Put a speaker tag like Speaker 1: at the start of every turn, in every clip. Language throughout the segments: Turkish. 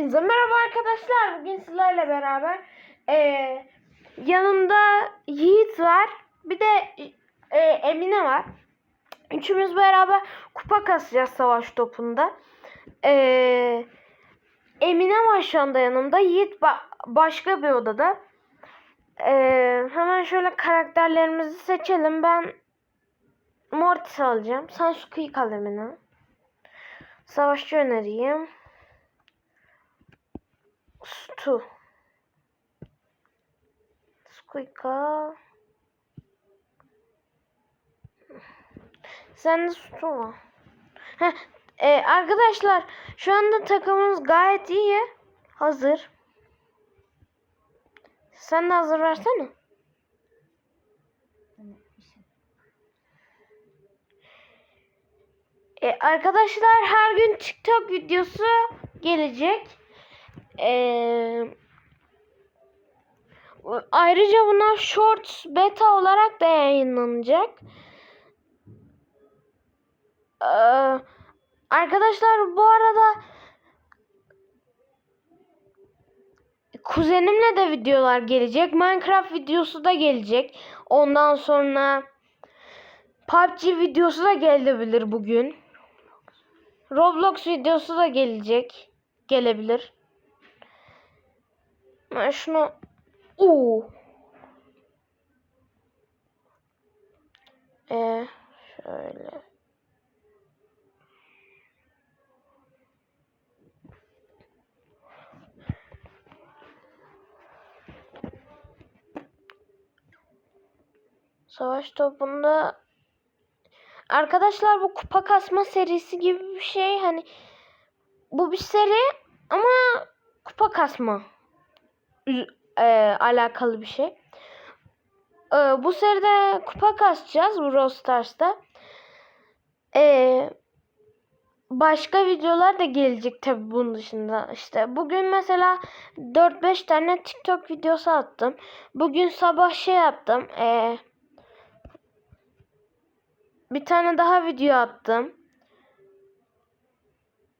Speaker 1: Hepinize merhaba arkadaşlar. Bugün sizlerle beraber eee, yanımda Yiğit var. Bir de eee, Emine var. Üçümüz beraber kupa kasacağız savaş topunda. Eee, Emine var şu anda yanımda. Yiğit ba- başka bir odada. Eee, hemen şöyle karakterlerimizi seçelim. Ben Mortis alacağım. Sen Squeak al Emine. Savaşçı öneriyim. Stu. Squeak'a. Sen de Stu var. Heh, e, arkadaşlar şu anda takımımız gayet iyi. Hazır. Sen de hazır versene. E, arkadaşlar her gün TikTok videosu gelecek. Ee, ayrıca bunlar Shorts beta olarak da yayınlanacak. Ee, arkadaşlar bu arada kuzenimle de videolar gelecek. Minecraft videosu da gelecek. Ondan sonra PUBG videosu da gelebilir bugün. Roblox videosu da gelecek. Gelebilir. Ben şunu Oo. Ee, şöyle. Savaş topunda Arkadaşlar bu kupa kasma serisi gibi bir şey hani bu bir seri ama kupa kasma e, alakalı bir şey. E, bu seride kupa kasacağız bu Brawl Stars'ta. E, başka videolar da gelecek tabi bunun dışında. İşte bugün mesela 4-5 tane TikTok videosu attım. Bugün sabah şey yaptım. E, bir tane daha video attım.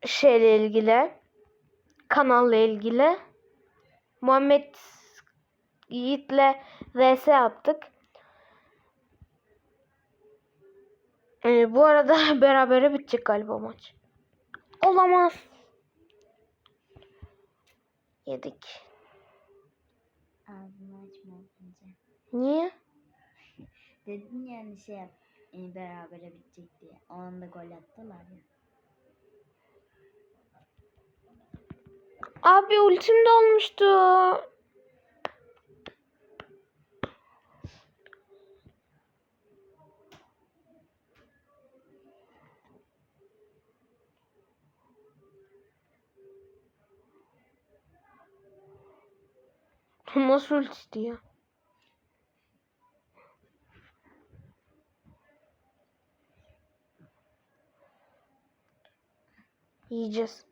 Speaker 1: Şeyle ilgili. Kanalla ilgili. Muhammed Yiğit'le vs attık. Ee, bu arada berabere bitecek galiba maç. Olamaz. Yedik.
Speaker 2: Ağzını açma önce.
Speaker 1: Niye?
Speaker 2: Dedin yani şey yap. E, berabere bitecek diye. O anda gol attılar ya.
Speaker 1: Abi ultim dolmuştu. Nasıl ulti ya? Yiyeceğiz.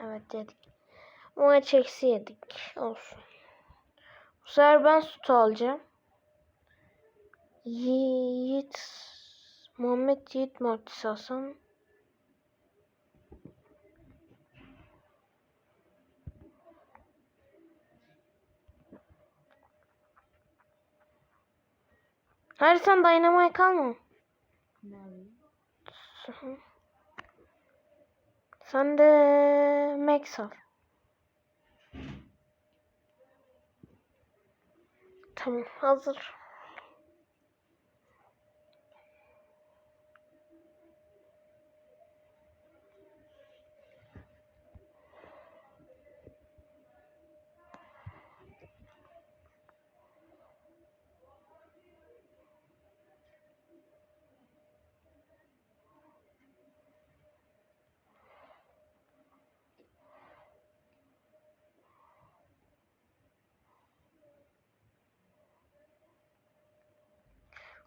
Speaker 1: Evet yedik. Maç eksi yedik. Olsun. Bu sefer ben süt alacağım. Yiğit. Muhammed Yiğit Martis alsam. Hayır sen Dynamite alma.
Speaker 2: Ne alayım?
Speaker 1: Hı. Sen de Max al. Tamam hazır.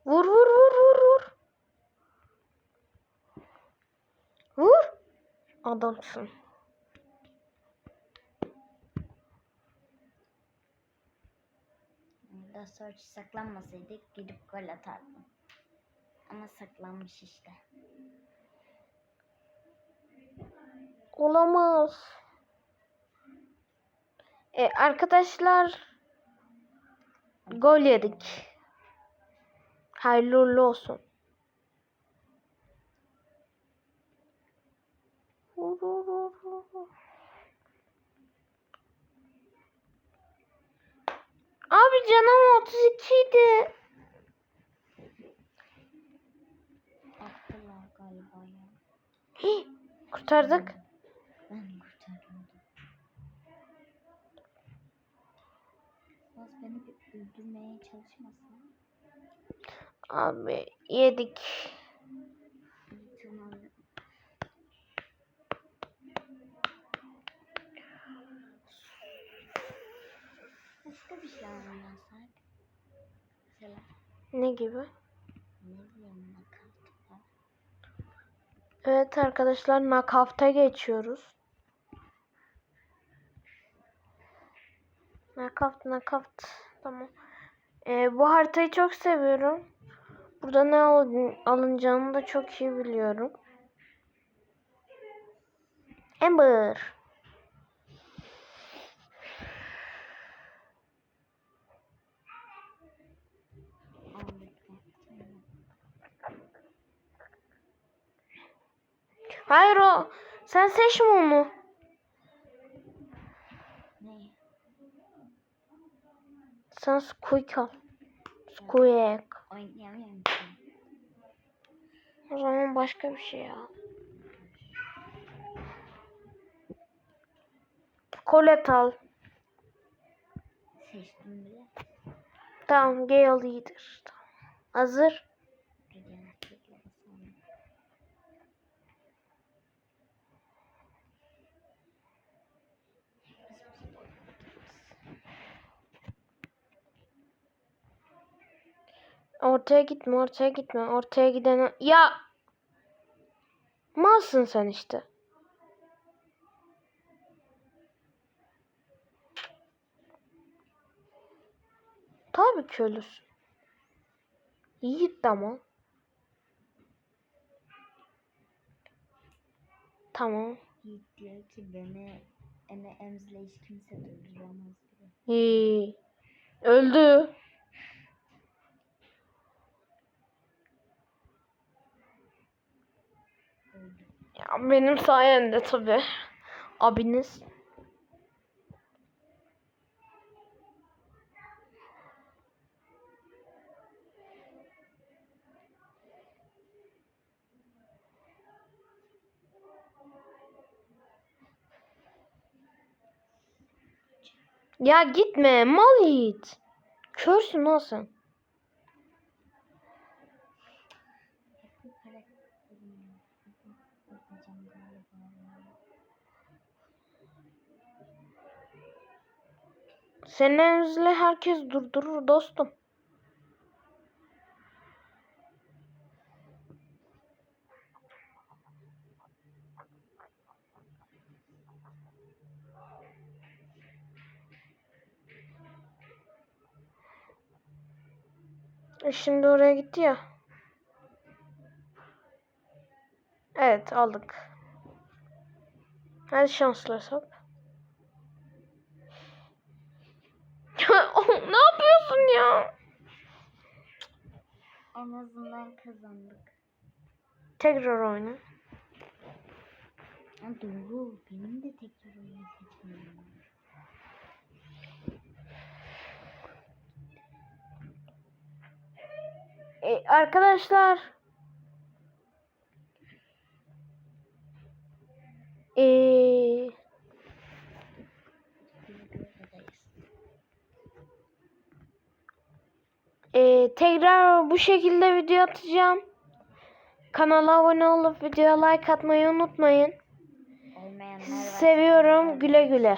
Speaker 1: Vur vur vur vur vur. Vur. Adamsın.
Speaker 2: Orada search saklanmasaydık gidip gol atardım. Ama saklanmış işte.
Speaker 1: Olamaz. E, arkadaşlar gol yedik. Hayırlı uğurlu olsun. Abi canım 32 idi.
Speaker 2: Attılar galiba ya.
Speaker 1: Hih, Kurtardık.
Speaker 2: Ben kurtardım. Bas beni bir öldürmeye çalışmasın.
Speaker 1: Abi yedik.
Speaker 2: İyi tamam. Şey anlasak. Mesela
Speaker 1: Ne gibi?
Speaker 2: ne bileyim nakavt var.
Speaker 1: Evet arkadaşlar knockout'a geçiyoruz. Knockout, knockout. Tamam. Ee, bu haritayı çok seviyorum. Burada ne al- alınacağını da çok iyi biliyorum. Amber. Hayır o. Sen seçme onu.
Speaker 2: Ne?
Speaker 1: Sen Squeak al. Squeak.
Speaker 2: Oynayamıyorum.
Speaker 1: O zaman başka bir şey al. Colette al.
Speaker 2: Seçtim bile.
Speaker 1: Tamam Gale iyidir. Tamam. Hazır. Ortaya gitme, ortaya gitme. Ortaya giden... Ya! Malsın sen işte. Tabii ki ölürsün. Yiğit ama. Tamam.
Speaker 2: Yiğit diyor ki beni emzle hiç kimse.
Speaker 1: İyi. Öldü. Ya benim sayemde tabii. Abiniz. Ya gitme mal yiğit. Körsün lan sen.
Speaker 2: Hep bu karakterim. Bakacağım galiba.
Speaker 1: Senin elinizle herkes durdurur dostum. E Şimdi oraya gitti ya. Evet aldık. Hadi şanslı hesap. ne yapıyorsun ya?
Speaker 2: En azından kazandık.
Speaker 1: Tekrar oyna.
Speaker 2: Ha, doğru. Benim de tekrar lazım.
Speaker 1: E, arkadaşlar. E,
Speaker 2: Biz bir aradayız.
Speaker 1: e, tekrar bu şekilde video atacağım. Kanala abone olup videoya like atmayı unutmayın. Seviyorum. Güle güle.